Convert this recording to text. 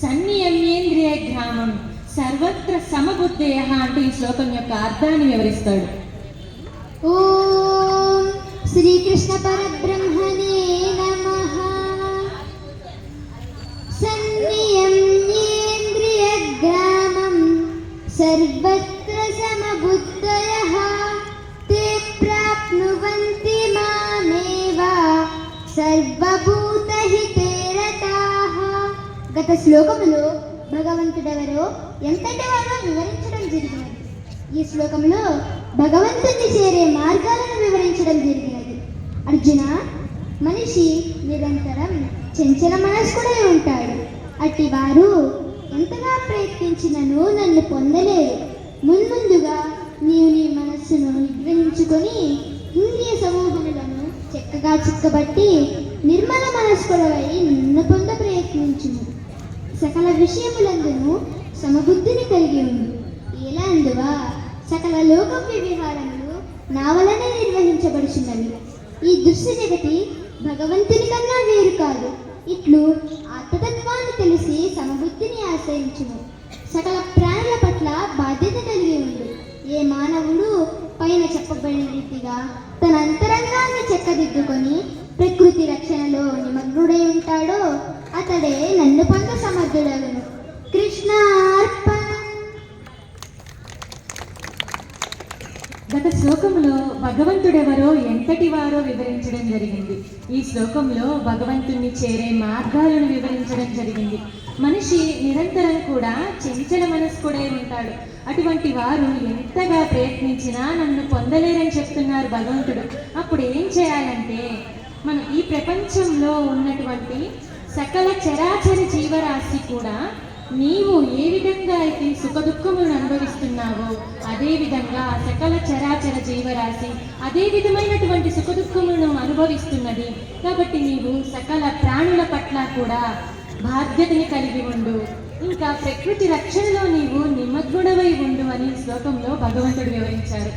సన్నియమ్యేంద్రియ గ్రామం. సర్వత్ర సమబుద్ధేయ అంటూ ఈ శ్లోకం యొక్క అర్థాన్ని వివరిస్తాడు. ఓం శ్రీకృష్ణ పరబ్రహ్మణే నమ. నమః సంనియమ్యేంద్రియగ్రామం సర్వత్ర గత శ్లోకములో భగవంతుడెవరో ఎంతటి వారో వివరించడం జరిగినది. ఈ శ్లోకంలో భగవంతుని చేరే మార్గాలను వివరించడం జరిగినది. అర్జున మనిషి నిరంతరం చంచల మనస్కుడై ఉంటాడు. అట్టి వారు ఎంతగా ప్రయత్నించినను నన్ను పొందలేరు మున్ముందుగా నీవు నీ మనస్సును నిగ్రహించుకొని ఇంద్రియ సమూహములను చక్కగా చిక్కబట్టి నిర్మల మనస్కుడవై నిన్ను పొంద ప్రయత్నించుము. సకల విషయములందును సమబుద్ధిని కలిగి ఉండు. ఎలా అందువా? సకల లోక వ్యవహారములు నా వలనే నిర్వహించబడుచున్నవి. ఈ దృశ్య జగతి భగవంతుని కన్నా వేరు కాదు. ఇట్లు ఆత్మతత్వాన్ని తెలిసి సమబుద్ధిని ఆశ్రయించుము. సకల ప్రాణుల పట్ల బాధ్యత కలిగి ఉండు. ఏ మానవుడు పైన చెప్పబడిన రీతిగా తన అంతరంగాన్ని చెక్కదిద్దుకొని ప్రకృతి రక్షణలో నిమగ్నుడై ఉంటాడో అతడే నన్ను పొంద సమర్థుడగను. కృష్ణ గత శ్లోకంలో భగవంతుడెవరో ఎంతటి వారో వివరించడం జరిగింది. ఈ శ్లోకంలో భగవంతుణ్ణి చేరే మార్గాలను వివరించడం జరిగింది. మనిషి నిరంతరం కూడా చెంచల మనస్కుడే ఉంటాడు. అటువంటి వారు ఎంతగా ప్రయత్నించినా నన్ను పొందలేరని చెప్తున్నారు భగవంతుడు. అప్పుడు ఏం చేయాలంటే మనం ఈ ప్రపంచంలో ఉన్నటువంటి సకల చరాచర జీవరాశి కూడా నీవు ఏ విధంగా అయితే సుఖదుఖములను అనుభవిస్తున్నావో అదే విధంగా సకల చరాచర జీవరాశి అదే విధమైనటువంటి సుఖదుఖములను అనుభవిస్తున్నది. కాబట్టి నీవు సకల ప్రాణుల పట్ల కూడా బాధ్యతని కలిగి ఉండు. ఇంకా ప్రకృతి రక్షణలో నీవు నిమగ్నుడవై ఉండు అని శ్లోకంలో భగవంతుడు వివరించారు